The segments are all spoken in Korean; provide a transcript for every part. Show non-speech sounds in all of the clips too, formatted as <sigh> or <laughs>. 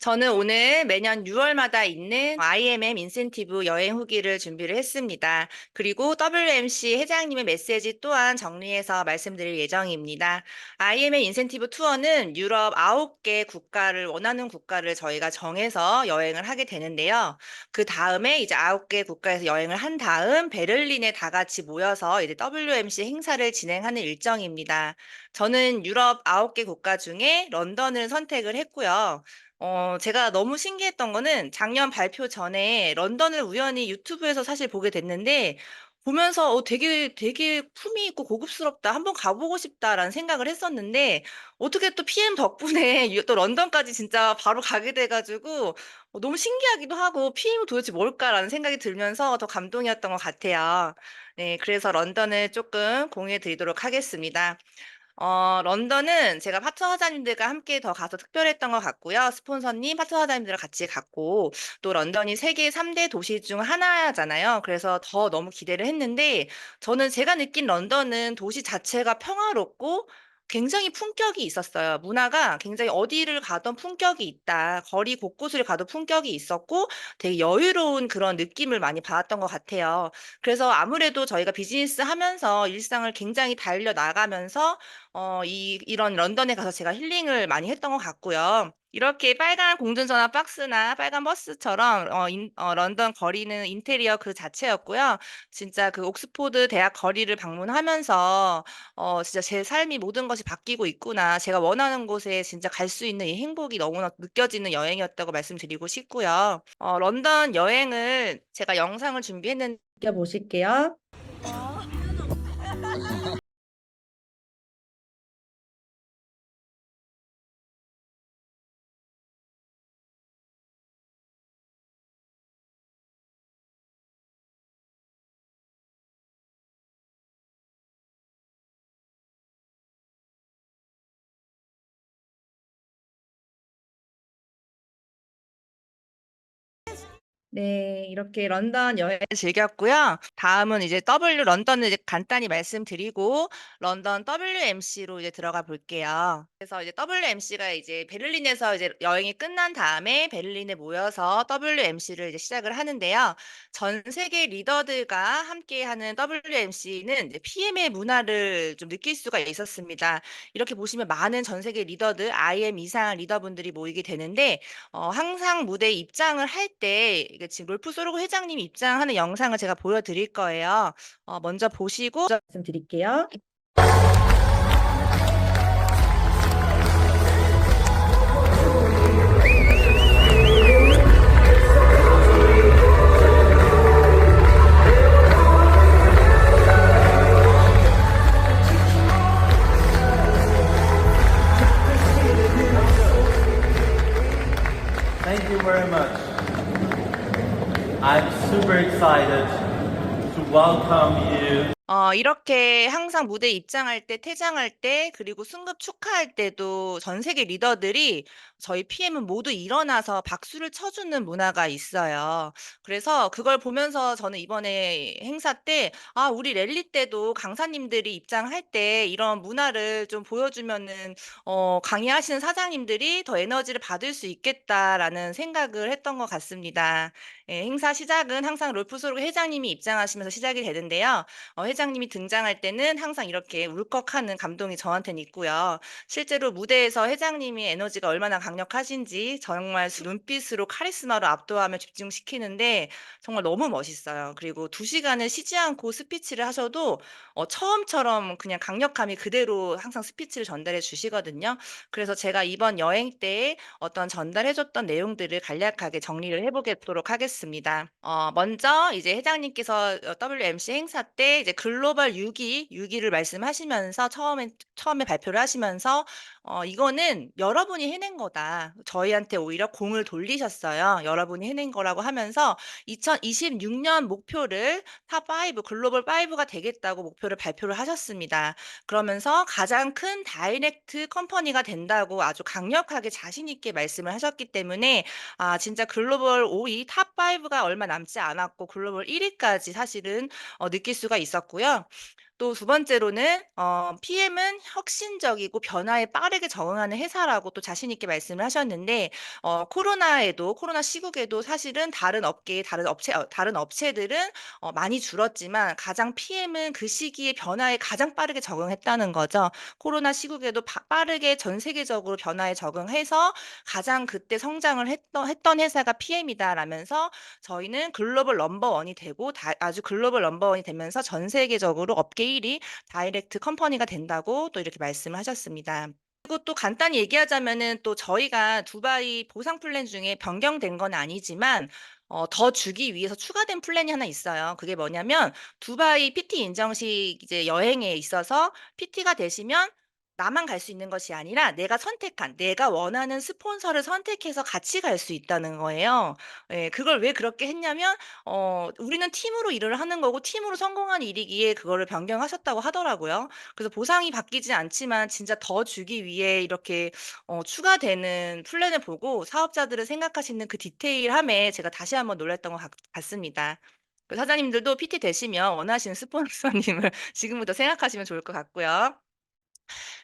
저는 오늘 매년 6월마다 있는 IMM 인센티브 여행 후기를 준비를 했습니다. 그리고 WMC 회장님의 메시지 또한 정리해서 말씀드릴 예정입니다. IMM 인센티브 투어는 유럽 9개 국가를 원하는 국가를 저희가 정해서 여행을 하게 되는데요. 그 다음에 이제 9개 국가에서 여행을 한 다음 베를린에 다 같이 모여서 이제 WMC 행사를 진행하는 일정입니다. 저는 유럽 9개 국가 중에 런던을 선택을 했고요. 어 제가 너무 신기했던 거는 작년 발표 전에 런던을 우연히 유튜브에서 사실 보게 됐는데 보면서 '어 되게 되게 품위 있고 고급스럽다. 한번 가 보고 싶다.'라는 생각을 했었는데 어떻게 또 PM 덕분에 <laughs> 유 또 런던까지 진짜 바로 가게 돼 가지고 어 너무 신기하기도 하고 'PM이 도대체 뭘까?'라는 생각이 들면서 더 감동이었던 것 같아요. 네 그래서 런던을 쪼끔 공유해 드리도록 하겠습니다. 어 런던은 제가 파트너 사장님들과 함께 더 가서 특별했던 것 같고요. 스폰서님, 파트너 사장님들이랑 같이 갔고 또 런던이 세계 3대 도시 중 하나잖아요. 그래서 더 너무 기대를 했는데 저는 제가 느낀 런던은 도시 자체가 평화롭고 굉장히 품격이 있었어요. 문화가 굉장히 어디를 가든 품격이 있다. 거리 곳곳을 가도 품격이 있었고 되게 여유로운 그런 느낌을 많이 받았던 것 같아요. 그래서 아무래도 저희가 비즈니스 하면서 일상을 굉장히 달려 나가면서 어 이 이런 런던에 가서 제가 힐링을 많이 했던 것 같고요. 이렇게 빨간 공중전화 박스나 빨간 버스처럼 어 인 어 런던 거리는 인테리어 그 자체였고요. 진짜 그 옥스포드 대학 거리를 방문하면서 어 진짜 '제 삶이 모든 것이 바뀌고 있구나. 제가 원하는 곳에 진짜 갈 수 있는 이 행복이 너무나 느껴지는 여행이었다.'고 말씀드리고 싶고요. 어 런던 여행을 제가 영상을 준비했는 겨 보실게요. 네. 이렇게 런던 여행을 즐겼고요. 다음은 이제 W 런던을 이제 간단히 말씀드리고 런던 WMC로 이제 들어가 볼게요. 그래서 이제 WMC가 이제 베를린에서 이제 여행이 끝난 다음에 베를린에 모여서 WMC를 이제 시작을 하는데요. 전 세계 리더들과 함께하는 WMC는 이제 PM의 문화를 좀 느낄 수가 있었습니다. 이렇게 보시면 많은 전 세계 리더들, IM 이상 리더분들이 모이게 되는데 어 항상 무대에 입장을 할 때 지금 롤프 소르고 회장님이 입장하는 영상을 제가 보여 드릴 거예요. 어 먼저 보시고 말씀드릴게요. Thank you very much. I'm super excited to welcome you 어 이렇게 항상 무대에 입장할 때 퇴장할 때 그리고 승급 축하할 때도 전 세계 리더들이 저희 PM은 모두 일어나서 박수를 쳐 주는 문화가 있어요. 그래서 그걸 보면서 저는 이번에 행사 때 '아 우리 랠리 때도 강사님들이 입장할 때 이런 문화를 좀 보여 주면은 어 강의하시는 사장님들이 더 에너지를 받을 수 있겠다.'라는 생각을 했던 것 같습니다. 예 행사 시작은 항상 롤프 소르고 회장님이 입장하시면서 시작이 되는데요. 어 회장 님이 등장할 때는 항상 이렇게 울컥하는 감동이 저한테는 있고요. 실제로 무대에서 회장님이 에너지가 얼마나 강력하신지 정말 눈빛으로 카리스마로 압도하며 집중시키는데 정말 너무 멋있어요. 그리고 2 시간을 쉬지 않고 스피치를 하셔도 어 처음처럼 그냥 강력함이 그대로 항상 스피치를 전달해 주시거든요. 그래서 제가 이번 여행 때 어떤 전달해 줬던 내용들을 간략하게 정리를 해 보겠도록 하겠습니다. 어 먼저 이제 회장님께서 어 WMC 행사 때 이제 글로벌 6위, 6위를 말씀하시면서 처음에 처음에 발표를 하시면서 어 "이거는 여러분이 해낸 거다." 저희한테 오히려 공을 돌리셨어요. 여러분이 해낸 거라고 하면서 2026년 목표를 탑5 글로벌 5가 되겠다고 목표를 발표를 하셨습니다. 그러면서 가장 큰 다이렉트 컴퍼니가 된다고 아주 강력하게 자신 있게 말씀을 하셨기 때문에 아 진짜 글로벌 5위 탑5가 얼마 남지 않았고 글로벌 1 위까지 사실은 어 느낄 수가 있었고요. 또 두 번째로는 어 PM은 혁신적이고 변화에 빠르게 적응하는 회사라고 또 자신 있게 말씀을 하셨는데 어 코로나에도 코로나 시국에도 사실은 다른 업계의 다른 업체 어 다른 업체들은 어 많이 줄었지만 가장 PM은 그 시기에 변화에 가장 빠르게 적응했다는 거죠. 코로나 시국에도 바 빠르게 전 세계적으로 변화에 적응해서 가장 그때 성장을 했던 했던 회사가 PM이다라면서 저희는 글로벌 넘버 원이 되고 다 아주 글로벌 넘버 원이 되면서 전 세계적으로 업계 1위 다이렉트 컴퍼니가 된다고 또 이렇게 말씀을 하셨습니다. 그리고 또 간단히 얘기하자면은 또 저희가 두바이 보상 플랜 중에 변경된 건 아니지만 어 더 주기 위해서 추가된 플랜이 하나 있어요. 그게 뭐냐면 두바이 PT 인정식 이제 여행에 있어서 PT가 되시면 나만 갈 수 있는 것이 아니라 내가 선택한 내가 원하는 스폰서를 선택해서 같이 갈 수 있다는 거예요. 예. 그걸 왜 그렇게 했냐면 어 우리는 팀으로 일을 하는 거고 팀으로 성공한 일이기에 그거를 변경하셨다고 하더라고요. 그래서 보상이 바뀌지 않지만 진짜 더 주기 위해 이렇게 어 추가되는 플랜을 보고 사업자들을 생각하시는 그 디테일함에 제가 다시 한번 놀랐던 것같 같습니다. 그 사장님들도 PT 되시면 원하시는 스폰서님을 <laughs> 지금부터 생각하시면 좋을 것 같고요.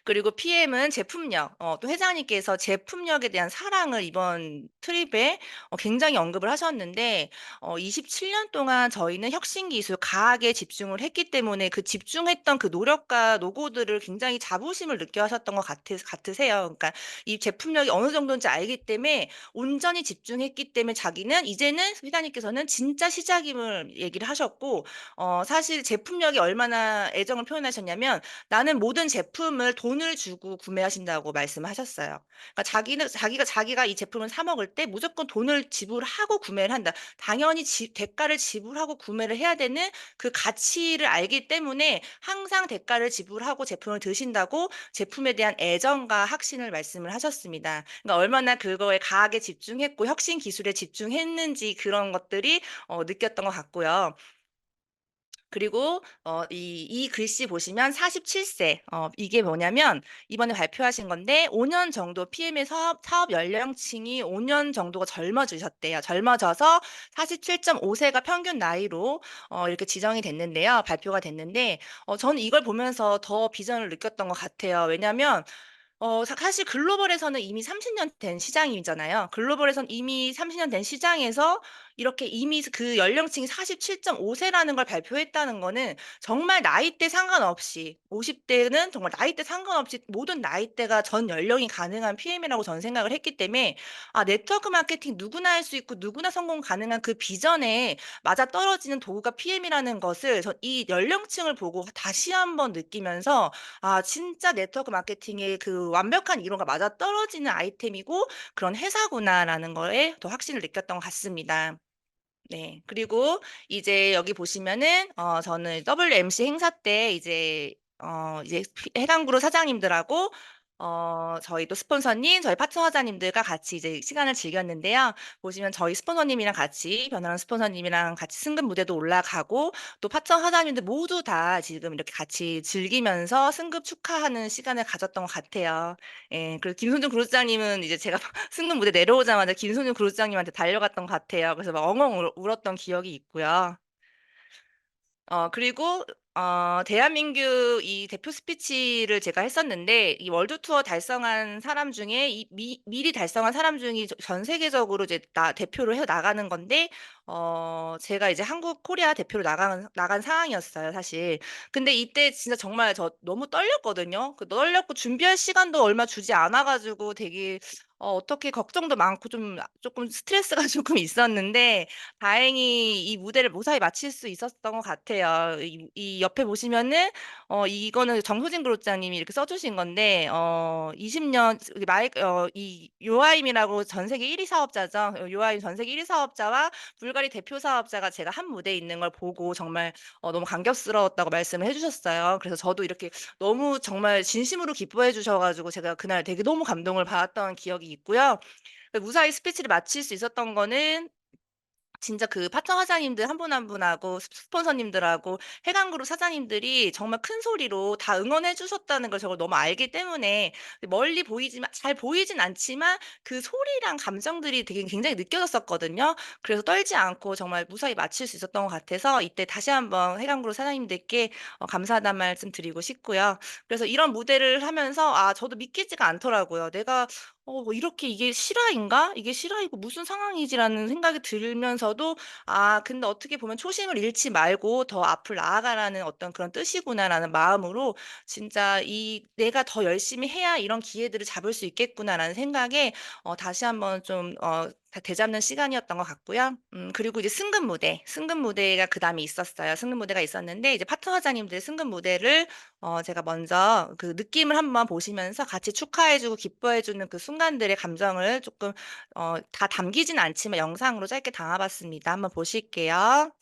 그리고 PM은 제품력, 어 또 회장님께서 제품력에 대한 사랑을 이번 트립에 어 굉장히 언급을 하셨는데 어 27년 동안 저희는 혁신 기술 과학에 집중을 했기 때문에 그 집중했던 그 노력과 노고들을 굉장히 자부심을 느껴 하셨던 것 같으 같으세요. 그러니까 이 제품력이 어느 정도인지 알기 때문에 온전히 집중했기 때문에 자기는 이제는 회장님께서는 진짜 시작임을 얘기를 하셨고 어 사실 제품력이 얼마나 애정을 표현하셨냐면 "나는 모든 제품 을 돈을 주고 구매하신다."고 말씀하셨어요. 그러니까 자기는 자기가 자기가 이 제품을 사 먹을 때 무조건 돈을 지불하고 구매를 한다. 당연히 지 대가를 지불하고 구매를 해야 되는 그 가치를 알기 때문에 항상 대가를 지불하고 제품을 드신다고 제품에 대한 애정과 확신을 말씀을 하셨습니다. 그러니까 얼마나 그거에 과학에 집중했고 혁신 기술에 집중했는지 그런 것들이 어 느꼈던 것 같고요. 그리고 어 이 이 글씨 보시면 47세 어 이게 뭐냐면 이번에 발표하신 건데 5년 정도 PM의 사업 사업 연령층이 5년 정도가 젊어지셨대요. 젊어져서 47.5 세가 평균 나이로 어 이렇게 지정이 됐는데요. 발표가 됐는데 어 저는 이걸 보면서 더 비전을 느꼈던 것 같아요. 왜냐하면 어사 사실 글로벌에서는 이미 30년 된 시장이잖아요. 글로벌에선 이미 30년 된 시장에서 이렇게 이미 그 연령층이 47.5 세라는 걸 발표했다는 거는 정말 나이대 상관없이 50 대는 정말 나이대 상관없이 모든 나이대가 전 연령이 가능한 PM이라고 저는 생각을 했기 때문에 아 네트워크 마케팅 누구나 할 수 있고 누구나 성공 가능한 그 비전에 맞아 떨어지는 도구가 PM이라는 것을 저이 연령층을 보고 다시 한번 느끼면서 '아 진짜 네트워크 마케팅의 그 완벽한 이론과 맞아 떨어지는 아이템이고 그런 회사구나.'라는 거에 더 확신을 느꼈던 것 같습니다. 네. 그리고 이제 여기 보시면은 어 저는 WMC 행사 때 이제 어 이제 피 해당 그룹 사장님들하고 어 저희 또 스폰서님, 저희 파트너사님들과 같이 이제 시간을 즐겼는데요. 보시면 저희 스폰서님이랑 같이 변화하는 스폰서님이랑 같이 승급 무대도 올라가고 또 파트너 사장님들 모두 다 지금 이렇게 같이 즐기면서 승급 축하하는 시간을 가졌던 것 같아요. 예. 그리고 김손중 그룹장님은 이제 제가 <laughs> 승급 무대 내려오자마자 김손중 그룹장님한테 달려갔던 것 같아요. 그래서 막 엉엉 울 울었던 기억이 있고요. 어 그리고 어 대한민국 이 대표 스피치를 제가 했었는데 이 월드 투어 달성한 사람 중에 이 미 미리 달성한 사람 저전 세계적으로 이제 나 대표를 해 나가는 건데 어 제가 이제 한국 코리아 대표로 나간 나간 상황이었어요 사실. 근데 이때 진짜 정말 저 너무 떨렸거든요. 그 떨렸고 준비할 시간도 얼마 주지 않아 가지고 되게 어 어떻게 걱정도 많고 좀아 쪼끔 스트레스가 <laughs> 쪼끔 있었는데 다행히 이 무대를 무사히 마칠 수 있었던 것 같아요. 이 이 옆에 보시면은 어 이거는 정소진 그룹장님이 이렇게 써 주신 건데 어 20년 여기 마이 어이 요아임이라고 전 세계 1위 사업자죠. 어 요아임 전 세계 1위 사업자와 불 가리 대표 사업자가 제가 한 무대에 있는 걸 보고 정말 어 너무 감격스러웠다고 말씀을 해 주셨어요. 그래서 저도 이렇게 너무 정말 진심으로 기뻐해 주셔 가지고 제가 그날 되게 너무 감동을 받았던 기억이 있고요. 그 무사히 스피치를 마칠 수 있었던 거는 진짜 그 파트너 사장님들 한 분 한 분하고 스 스폰서님들하고 해강그룹 사장님들이 정말 큰 소리로 다 응원해 주셨다는 걸 저걸 너무 알기 때문에 멀리 보이지만 잘 보이진 않지만 그 소리랑 감정들이 되게 굉장히 느껴졌었거든요. 그래서 떨지 않고 정말 무사히 마칠 수 있었던 것 같아서 이때 다시 한번 해강그룹 사장님들께 어 감사하다는 말씀 드리고 싶고요. 그래서 이런 무대를 하면서 아 저도 믿기지가 않더라고요. '내가 어 뭐 이렇게 이게 실화인가? 이게 실화이고 무슨 상황이지?'라는 생각이 들면서도 '아 근데 어떻게 보면 초심을 잃지 말고 더 앞을 나아가라는 어떤 그런 뜻이구나.'라는 마음으로 진짜 이 '내가 더 열심히 해야 이런 기회들을 잡을 수 있겠구나.'라는 생각에 어 다시 한번 좀 어 다 되잡는 시간이었던 것 같고요. 음 그리고 이제 승급 무대, 승급 무대가 그 다음에 있었어요. 승급 무대가 있었는데 이제 파트너 사장님들 승급 무대를 어 제가 먼저 그 느낌을 한번 보시면서 같이 축하해 주고 기뻐해 주는 그 순간들의 감정을 쪼끔 어다 담기진 않지만 영상으로 짧게 담아 봤습니다. 한번 보실게요.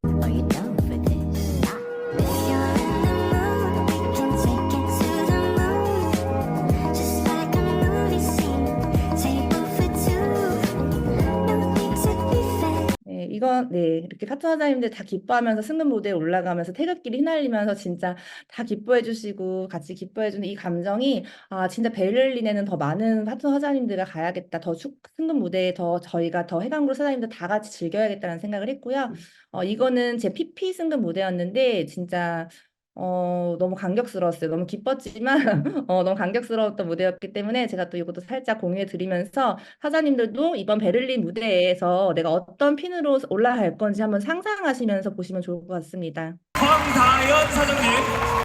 네, 이건 네, 이렇게 파트너 사장님들 다 기뻐하면서 승급 무대에 올라가면서 태극기를 휘날리면서 진짜 다 기뻐해 주시고 같이 기뻐해 주는 이 감정이 아 진짜 베를린에는 더 많은 파트너 사장님들과 가야겠다. 더 축 승급 무대에 더 저희가 더 해강그룹 사장님들 다 같이 즐겨야겠다는 생각을 했고요. 어 이거는 제 PP 승급 무대였는데 진짜 어 너무 감격스러웠어요. 너무 기뻤지만 <laughs> 어 너무 감격스러웠던 무대였기 때문에 제가 또 이것도 살짝 공유해 드리면서 사장님들도 이번 베를린 무대에서 내가 어떤 핀으로 올라갈 건지 한번 상상하시면서 보시면 좋을 것 같습니다. 황다연 사장님.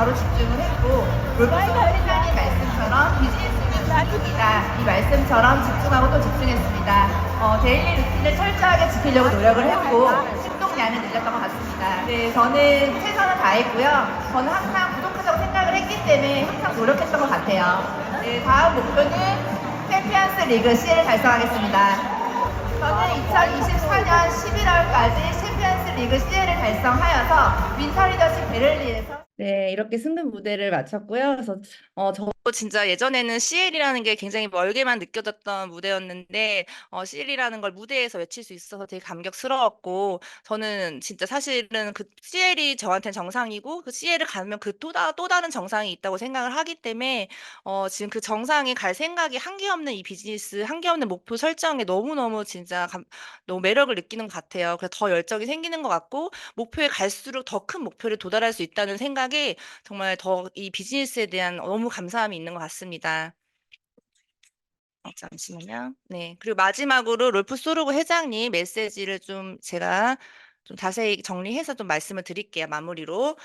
바로 집중을 했고 롤프소 회장님 말씀처럼 비즈니스는 기술이다. 이 말씀처럼 집중하고 또 집중했습니다. 어, 데일리 루틴을 철저하게 지키려고 노력을 했고 활동량을 늘렸던 것 같습니다. 네, 저는 최선을 다했고요. 저는 항상 부족하다고 생각을 했기 때문에 항상 노력했던 것 같아요. 네, 다음 목표는 챔피언스 리그 C를 달성하겠습니다. 저는 2024년 11월까지 챔피언스 리그 CL을 달성하여서 윈터 리더십 베를린에서 네, 이렇게 승급 무대를 마쳤고요. 그래서 어 저도 진짜 예전에는 CL이라는 게 굉장히 멀게만 느껴졌던 무대였는데 어 CL이라는 걸 무대에서 외칠 수 있어서 되게 감격스러웠고 저는 진짜 사실은 그 CL이 저한테는 정상이고 그 CL을 가면 그또다또 다른 정상이 있다고 생각을 하기 때문에 어 지금 그 정상에 갈 생각이 한계 없는 이 비즈니스, 한계 없는 목표 설정에 너무너무 진짜 감 너무 매력을 느끼는 것 같아요. 그래서 더 열정이 생기는 것 같고 목표에 갈수록 더 큰 목표를 도달할 수 있다는 생각에 정말 더 이 비즈니스에 대한 너무 감사함이 있는 것 같습니다. 어 잠시만요. 네. 그리고 마지막으로 롤프 소르고 회장님 메시지를 좀 제가 좀 자세히 정리해서 좀 말씀을 드릴게요, 마무리로.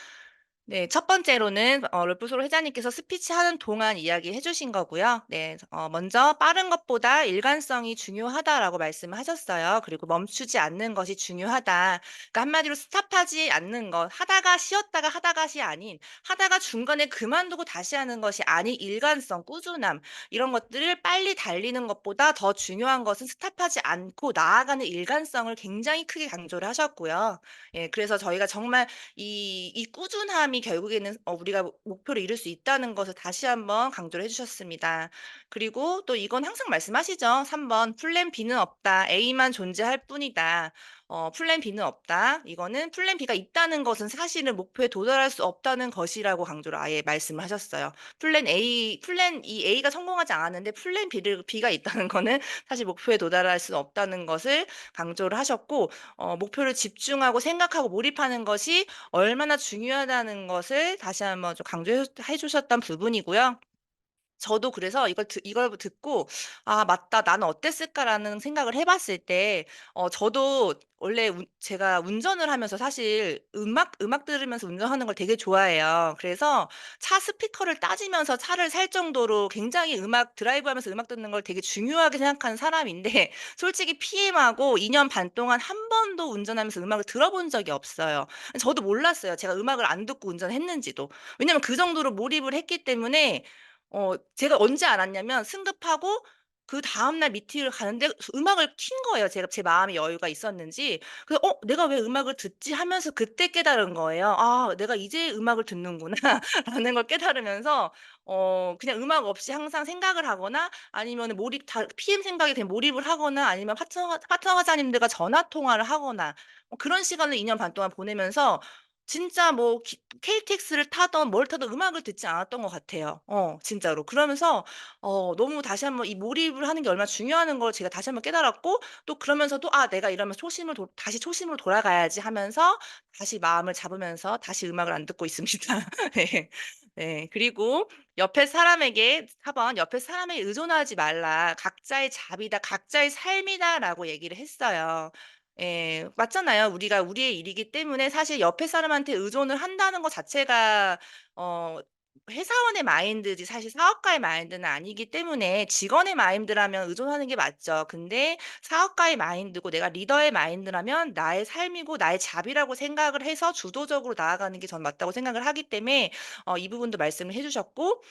네. 첫 번째로는 어 롤프 소르 회장님께서 스피치하는 동안 이야기해 주신 거고요. 네. 어 먼저 "빠른 것보다 일관성이 중요하다."라고 말씀을 하셨어요. 그리고 "멈추지 않는 것이 중요하다." 그러니까 한마디로 스탑하지 않는 것, 하다가 쉬었다가 하다가시 아닌 하다가 중간에 그만두고 다시 하는 것이 아닌 일관성, 꾸준함 이런 것들을 빨리 달리는 것보다 더 중요한 것은 스탑하지 않고 나아가는 일관성을 굉장히 크게 강조를 하셨고요. 예. 그래서 저희가 정말 이 이 꾸준함이 결국에는 어 우리가 목 목표를 이룰 수 있다는 것을 다시 한번 강조를 해 주셨습니다. 그리고 또 이건 항상 말씀하시죠. 3번 "플랜 B는 없다. A만 존재할 뿐이다." 어 "플랜 B는 없다." 이거는 플랜 B가 있다는 것은 사실은 목표에 도달할 수 없다는 것이라고 강조를 아예 말씀을 하셨어요. 플랜 A 플랜 이 A가 성공하지 않았는데 플랜 B를 B가 있다는 <laughs> 거는 사실 목표에 도달할 수는 없다는 것을 강조를 하셨고 어 목표를 집중하고 생각하고 몰입하는 것이 얼마나 중요하다는 것을 다시 한번 좀 강조해 해 주셨던 부분이고요. 저도 그래서 이걸 듣 이걸 듣고 '아 맞다. 나는 어땠을까.'라는 생각을 해 봤을 때 어 저도 원래 운 제가 운전을 하면서 사실 음악 음악 들으면서 운전하는 걸 되게 좋아해요. 그래서 차 스피커를 따지면서 차를 살 정도로 굉장히 음악 드라이브하면서 음악 듣는 걸 되게 중요하게 생각하는 사람인데 <laughs> 솔직히 PM하고 2 년 반 동안 한 번도 운전하면서 음악을 들어본 적이 없어요. 저도 몰랐어요. 제가 음악을 안 듣고 운전했는지도. 왜냐면 그 정도로 몰입을 했기 때문에 어 제가 언제 알았냐면 승급하고 그 다음 날 미팅을 가는데 음악을 킨 거예요, 제가 제 마음의 여유가 있었는지. 그래서 '어 내가 왜 음악을 듣지?' 하면서 그때 깨달은 거예요. '아 내가 이제 음악을 듣는구나.'라는 <laughs> 걸 깨달으면서 어 그냥 음악 없이 항상 생각을 하거나 아니면은 몰입 다 PM 생각에 대해 몰입을 하거나 아니면 파트너 파트너 화자님들과 전화 통화를 하거나 뭐 그런 시간을 2년 반 동안 보내면서 진짜 뭐 기 KTX를 타든 뭘 타든 음악을 듣지 않았던 것 같아요. 어 진짜로. 그러면서 어 너무 다시 한번 이 몰입을 하는 게 얼마나 중요한 걸 제가 다시 한번 깨달았고 또 그러면서도 '아 내가 이러면 초심을 도 다시 초심으로 돌아가야지.' 하면서 다시 마음을 잡으면서 다시 음악을 안 듣고 있습니다. <laughs> 네. 네. 그리고 옆에 사람에게 4 번 "옆에 사람에게 의존하지 말라. 각자의 잡이다. 각자의 삶이다."라고 얘기를 했어요. 예. 맞잖아요. 우리가 우리의 일이기 때문에 사실 옆에 사람한테 의존을 한다는 것 자체가 어 회사원의 마인드지 사실 사업가의 마인드는 아니기 때문에 직원의 마인드라면 의존하는 게 맞죠. 근데 사업가의 마인드고 내가 리더의 마인드라면 나의 삶이고 나의 잡이라고 생각을 해서 주도적으로 나아가는 게 저는 맞다고 생각을 하기 때문에 어 이 부분도 말씀을 해 주셨고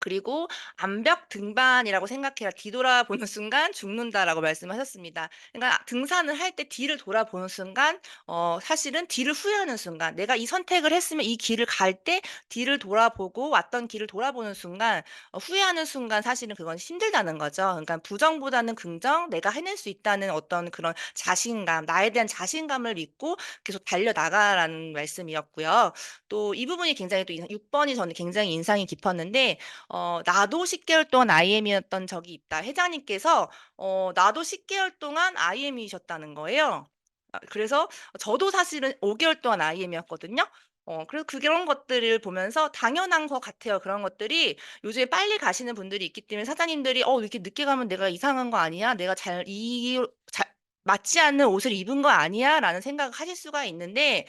그리고 "암벽 등반이라고 생각해라. 뒤돌아보는 <laughs> 순간 죽는다."라고 말씀하셨습니다. 그러니까 등산을 할 때 뒤를 돌아보는 순간 어 사실은 뒤를 후회하는 순간 내가 이 선택을 했으면 이 길을 갈 때 뒤를 돌아보고 왔던 길을 돌아보는 순간 어 후회하는 순간 사실은 그건 힘들다는 거죠. 그러니까 부정보다는 긍정, 내가 해낼 수 있다는 어떤 그런 자신감, 나에 대한 자신감을 믿고 계속 달려나가라는 말씀이었고요. 또 이 부분이 굉장히 또 6 번이 저는 굉장히 인상이 깊었는데 어 "나도 10 개월 동안 IM이었던 적이 있다." 회장님께서 어 나도 10 개월 동안 IM이셨다는 거예요. 아 그래서 저도 사실은 5 개월 동안 IM이었거든요. 어 그래서 그런 것들을 보면서 당연한 것 같아요. 그런 것들이 요즘에 빨리 가시는 분들이 있기 때문에 사장님들이 "어 이렇게 늦게 가면 내가 이상한 거 아니야? 내가 잘 이 잘 맞지 않는 옷을 입은 거 아니야?"라는 생각을 하실 수가 있는데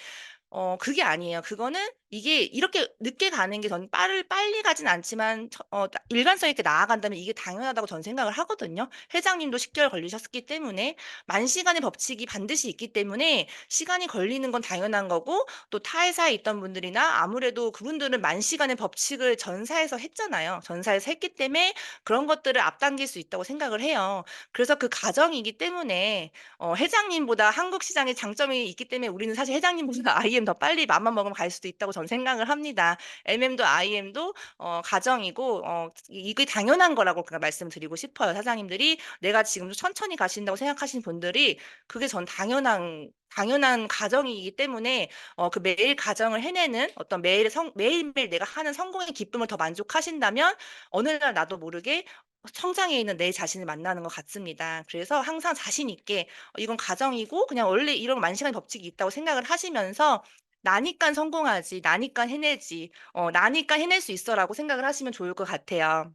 어 그게 아니에요. 그거는 이게 이렇게 늦게 가는 게 저는 빠를 빨리 가진 않지만 처어나 일관성 있게 나아간다면 이게 당연하다고 저는 생각을 하거든요. 회장님도 10 개월 걸리셨기 때문에 만 시간의 법칙이 반드시 있기 때문에 시간이 걸리는 건 당연한 거고 또 타 회사에 있던 분들이나 아무래도 그분들은 만 시간의 법칙을 전사에서 했잖아요. 전사에서 했기 때문에 그런 것들을 앞당길 수 있다고 생각을 해요. 그래서 그 과정이기 때문에 어 회장님보다 한국 시장에 장점이 있기 때문에 우리는 사실 회장님보다 <laughs> IM 더 빨리 맘만 먹으면 갈 수도 있다고 저는 생각을 합니다. MM도 IM도 어 가정이고 어이 이게 당연한 거라고 그냥 말씀드리고 싶어요. 사장님들이 내가 지금 천천히 가신다고 생각하시는 분들이 그게 전 당연한 당연한 과정이기 때문에 어 그 매일 과정을 해내는 어떤 매일의 성 매일매일 내가 하는 성공의 기쁨을 더 만족하신다면 어느 날 나도 모르게 성장해 있는 내 자신을 만나는 것 같습니다. 그래서 항상 자신 있게 어 이건 가정이고 그냥 원래 이런 만시간의 법칙이 있다고 생각을 하시면서 '나니깐 성공하지. 나니깐 해내지. 어 나니까 해낼 수 있어.'라고 생각을 하시면 좋을 것 같아요.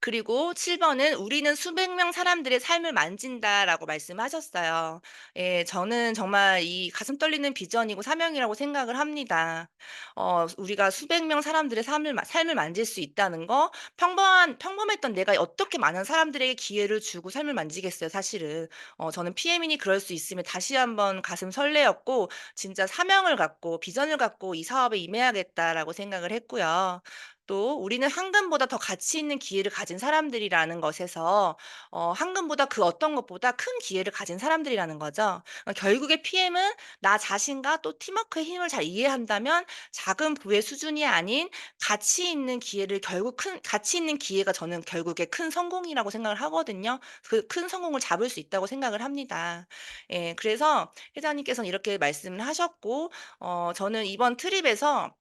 그리고 7 번은 "우리는 수백 명 사람들의 삶을 만진다."라고 말씀하셨어요. 예 저는 정말 이 가슴 떨리는 비전이고 사명이라고 생각을 합니다. 어 우리가 수백 명 사람들의 삶을 마 삶을 만질 수 있다는 거 평범한 평범했던 내가 어떻게 많은 사람들에게 기회를 주고 삶을 만지겠어요 사실은. 어 저는 PM이니 그럴 수 있음에 다시 한번 가슴 설레었고 진짜 사명을 갖고 비전을 갖고 '이 사업에 임해야겠다.'라고 생각을 했고요. 또 우리는 황금보다 더 가치 있는 기회를 가진 사람들이라는 것에서 어 황금보다 그 어떤 것보다 큰 기회를 가진 사람들이라는 거죠. 어 결국에 PM은 나 자신과 또 팀워크의 힘을 잘 이해한다면 작은 부의 수준이 아닌 가치 있는 기회를 결국 큰 가치 있는 기회가 저는 결국에 큰 성공이라고 생각을 하거든요. 그 큰 성공을 잡을 수 있다고 생각을 합니다. 예 그래서 회장님께서는 이렇게 말씀을 하셨고 어 저는 이번 트립에서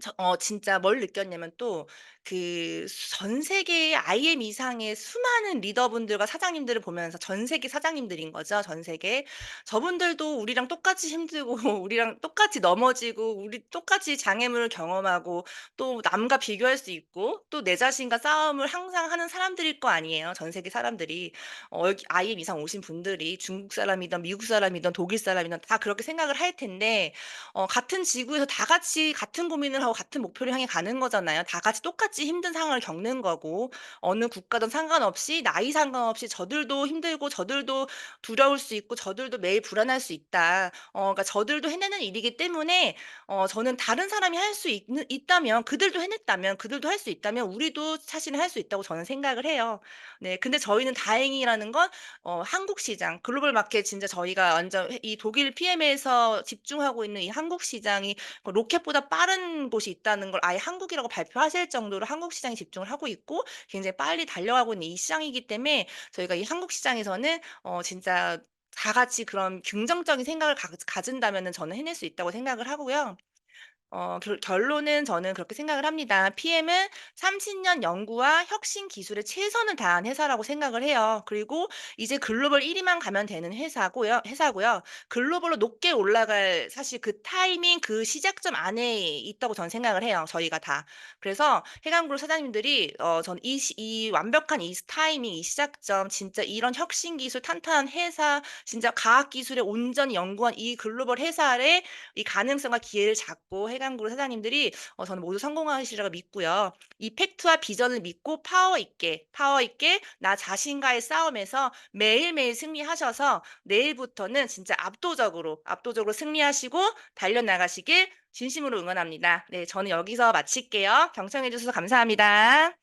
저 어 진짜 뭘 느꼈냐면 또 그 전 세계의 IM 이상의 수많은 리더분들과 사장님들을 보면서 전 세계 사장님들인 거죠, 전 세계. 저분들도 우리랑 똑같이 힘들고 <laughs> 우리랑 똑같이 넘어지고 우리 똑같이 장애물을 경험하고 또 남과 비교할 수 있고 또 내 자신과 싸움을 항상 하는 사람들일 거 아니에요, 전 세계 사람들이. 어 여기 IM 이상 오신 분들이 중국 사람이든 미국 사람이든 독일 사람이든 다 그렇게 생각을 할 텐데 어 같은 지구에서 다 같이 같은 고민을 하고 같은 목표를 향해 가는 거잖아요. 다 같이 똑같이 힘든 상황을 겪는 거고 어느 국가든 상관없이 나이 상관없이 저들도 힘들고 저들도 두려울 수 있고 저들도 매일 불안할 수 있다. 어 그러니까 저들도 해내는 일이기 때문에 어 저는 다른 사람이 할 수 있다면 그들도 해냈다면 그들도 할 수 있다면 우리도 사실은 할 수 있다고 저는 생각을 해요. 네. 근데 저희는 다행이라는 건 어 한국 시장 글로벌 마켓 진짜 저희가 완전 회이 독일 PM에서 집중하고 있는 이 한국 시장이 그 로켓보다 빠른 곳이 있다는 걸 아예 한국이라고 발표하실 정도로 한국 시장에 집중을 하고 있고 굉장히 빨리 달려가고 있는 이 시장이기 때문에 저희가 이 한국 시장에서는 어 진짜 다 같이 그런 긍정적인 생각을 가 가진다면은 저는 해낼 수 있다고 생각을 하고요. 어 결 결론은 저는 그렇게 생각을 합니다. PM은 30년 연구와 혁신 기술에 최선을 다한 회사라고 생각을 해요. 그리고 이제 글로벌 1 위만 가면 되는 회사고요 회사고요. 글로벌로 높게 올라갈 사실 그 타이밍 그 시작점 안에 있다고 저는 생각을 해요, 저희가 다. 그래서 해강그룹 사장님들이 어 저는 이시 이 완벽한 이스 타이밍 이 시작점 진짜 이런 혁신 기술 탄탄한 회사 진짜 과학 기술에 온전히 연구한 이 글로벌 회사의 이 가능성과 기회를 잡고 해강 그룹 사장님들이 어 저는 모두 성공하시리라고 믿고요. 이 팩트와 비전을 믿고 파워 있게, 파워 있게 나 자신과의 싸움에서 매일매일 승리하셔서 내일부터는 진짜 압도적으로, 압도적으로 승리하시고 달려나가시길 진심으로 응원합니다. 네, 저는 여기서 마칠게요. 경청해 주셔서 감사합니다.